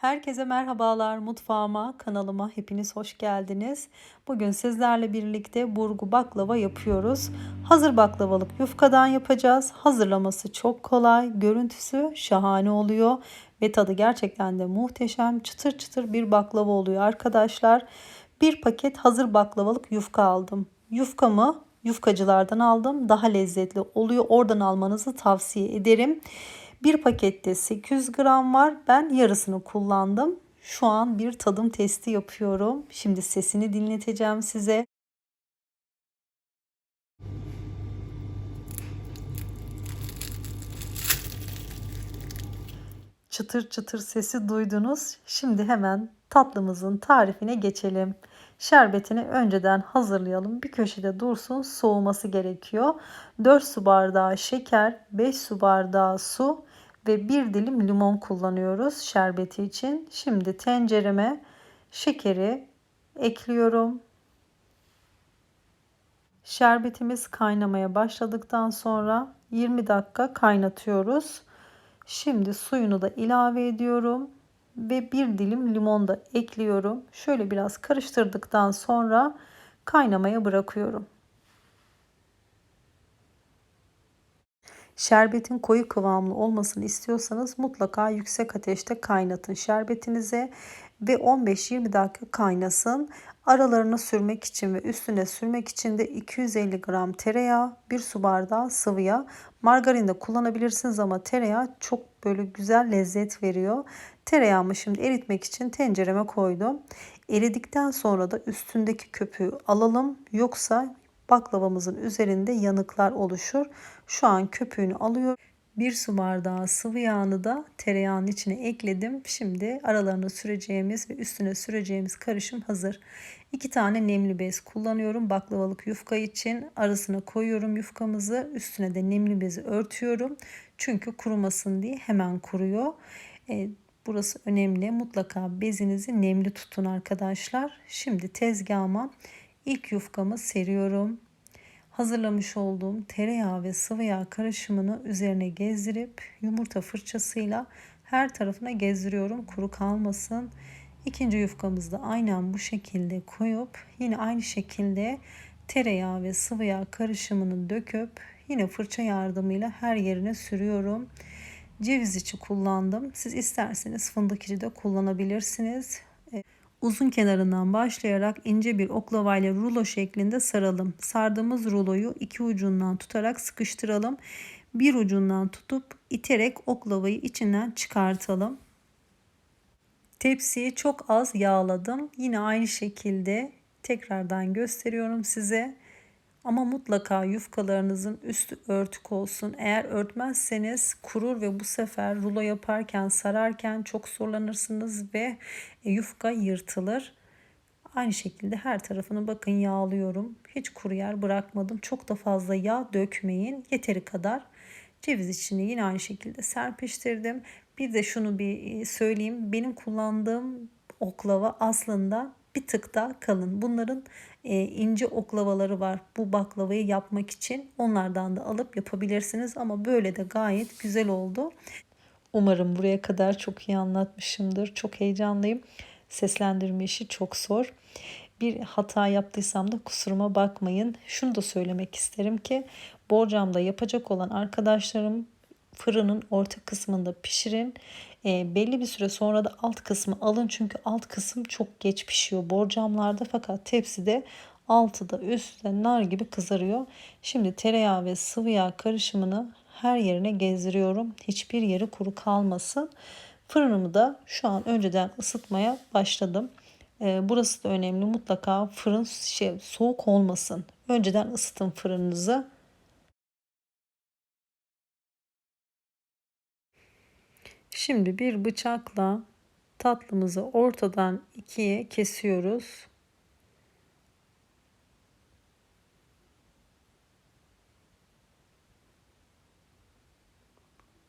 Herkese merhabalar mutfağıma, kanalıma hepiniz hoş geldiniz. Bugün sizlerle birlikte burgu baklava yapıyoruz. Hazır baklavalık yufkadan yapacağız. Hazırlaması çok kolay, görüntüsü şahane oluyor ve tadı gerçekten de muhteşem. Çıtır çıtır bir baklava oluyor arkadaşlar. Bir paket hazır baklavalık yufka aldım. Yufkamı yufkacılardan aldım. Daha lezzetli oluyor. Oradan almanızı tavsiye ederim. Bir pakette 800 gram var. Ben yarısını kullandım. Şu an bir tadım testi yapıyorum. Şimdi sesini dinleteceğim size. Çıtır çıtır sesi duydunuz. Şimdi hemen tatlımızın tarifine geçelim. Şerbetini önceden hazırlayalım. Bir köşede dursun soğuması gerekiyor. 4 su bardağı şeker, 5 su bardağı su ve 1 dilim limon kullanıyoruz şerbeti için. Şimdi tencereme şekeri ekliyorum. Şerbetimiz kaynamaya başladıktan sonra 20 dakika kaynatıyoruz. Şimdi suyunu da ilave ediyorum ve bir dilim limon da ekliyorum. Şöyle biraz karıştırdıktan sonra kaynamaya bırakıyorum. Şerbetin koyu kıvamlı olmasını istiyorsanız mutlaka yüksek ateşte kaynatın şerbetinize ve 15-20 dakika kaynasın. Aralarını sürmek için ve üstüne sürmek için de 250 gram tereyağı, 1 su bardağı sıvı yağ, margarin de kullanabilirsiniz ama tereyağı çok böyle güzel lezzet veriyor. Tereyağımı şimdi eritmek için tencereme koydum. Eridikten sonra da üstündeki köpüğü alalım yoksa baklavamızın üzerinde yanıklar oluşur. Şu an köpüğünü alıyor. Bir su bardağı sıvı yağını da tereyağının içine ekledim. Şimdi aralarını süreceğimiz ve üstüne süreceğimiz karışım hazır. İki tane nemli bez kullanıyorum baklavalık yufka için. Arasına koyuyorum yufkamızı. Üstüne de nemli bezi örtüyorum. Çünkü kurumasın diye hemen kuruyor. E, burası önemli. Mutlaka bezinizi nemli tutun arkadaşlar. Şimdi tezgahıma ilk yufkamı seriyorum hazırlamış olduğum tereyağı ve sıvı yağ karışımını üzerine gezdirip yumurta fırçasıyla her tarafına gezdiriyorum kuru kalmasın. İkinci yufkamızı da aynen bu şekilde koyup yine aynı şekilde tereyağı ve sıvı yağ karışımını döküp yine fırça yardımıyla her yerine sürüyorum. Ceviz içi kullandım. Siz isterseniz fındık içi de kullanabilirsiniz. Uzun kenarından başlayarak ince bir oklava ile rulo şeklinde saralım. Sardığımız ruloyu iki ucundan tutarak sıkıştıralım. Bir ucundan tutup iterek oklavayı içinden çıkartalım. Tepsiyi çok az yağladım. Yine aynı şekilde tekrardan gösteriyorum size. Ama mutlaka yufkalarınızın üstü örtük olsun. Eğer örtmezseniz kurur ve bu sefer rulo yaparken sararken çok zorlanırsınız ve e, yufka yırtılır. Aynı şekilde her tarafını bakın yağlıyorum. Hiç kuru yer bırakmadım. Çok da fazla yağ dökmeyin. Yeteri kadar. Ceviz içini yine aynı şekilde serpiştirdim. Bir de şunu bir e, söyleyeyim. Benim kullandığım oklava aslında bir tık daha kalın. Bunların e, ince oklavaları var bu baklavayı yapmak için. Onlardan da alıp yapabilirsiniz ama böyle de gayet güzel oldu. Umarım buraya kadar çok iyi anlatmışımdır. Çok heyecanlıyım. Seslendirme işi çok zor. Bir hata yaptıysam da kusuruma bakmayın. Şunu da söylemek isterim ki borcamda yapacak olan arkadaşlarım fırının orta kısmında pişirin. E, belli bir süre sonra da alt kısmı alın çünkü alt kısım çok geç pişiyor borcamlarda fakat tepside altı da üstte nar gibi kızarıyor. Şimdi tereyağı ve sıvı yağ karışımını her yerine gezdiriyorum. Hiçbir yeri kuru kalmasın. Fırınımı da şu an önceden ısıtmaya başladım. E, burası da önemli. Mutlaka fırın şey, soğuk olmasın. Önceden ısıtın fırınınızı. Şimdi bir bıçakla tatlımızı ortadan ikiye kesiyoruz.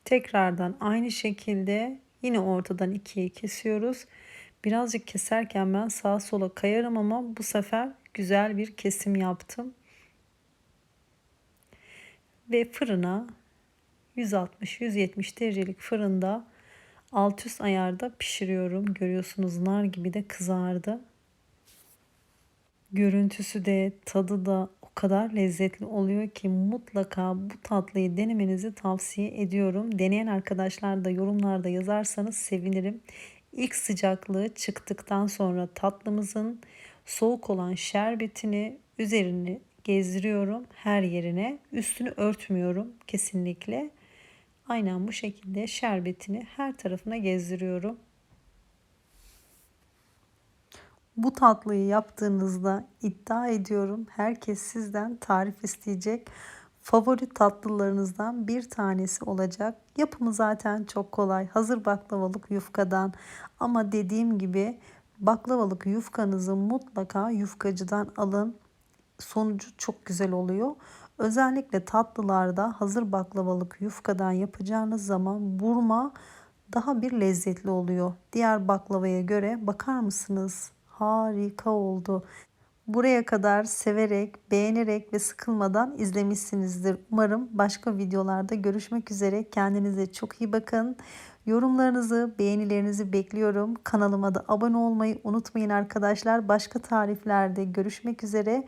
Tekrardan aynı şekilde yine ortadan ikiye kesiyoruz. Birazcık keserken ben sağa sola kayarım ama bu sefer güzel bir kesim yaptım. Ve fırına 160-170 derecelik fırında alt üst ayarda pişiriyorum. Görüyorsunuz nar gibi de kızardı. Görüntüsü de tadı da o kadar lezzetli oluyor ki mutlaka bu tatlıyı denemenizi tavsiye ediyorum. Deneyen arkadaşlar da yorumlarda yazarsanız sevinirim. İlk sıcaklığı çıktıktan sonra tatlımızın soğuk olan şerbetini üzerini gezdiriyorum her yerine. Üstünü örtmüyorum kesinlikle. Aynen bu şekilde şerbetini her tarafına gezdiriyorum. Bu tatlıyı yaptığınızda iddia ediyorum herkes sizden tarif isteyecek. Favori tatlılarınızdan bir tanesi olacak. Yapımı zaten çok kolay. Hazır baklavalık yufkadan ama dediğim gibi baklavalık yufkanızı mutlaka yufkacıdan alın. Sonucu çok güzel oluyor. Özellikle tatlılarda hazır baklavalık yufkadan yapacağınız zaman burma daha bir lezzetli oluyor. Diğer baklavaya göre bakar mısınız? Harika oldu. Buraya kadar severek, beğenerek ve sıkılmadan izlemişsinizdir. Umarım başka videolarda görüşmek üzere. Kendinize çok iyi bakın. Yorumlarınızı, beğenilerinizi bekliyorum. Kanalıma da abone olmayı unutmayın arkadaşlar. Başka tariflerde görüşmek üzere.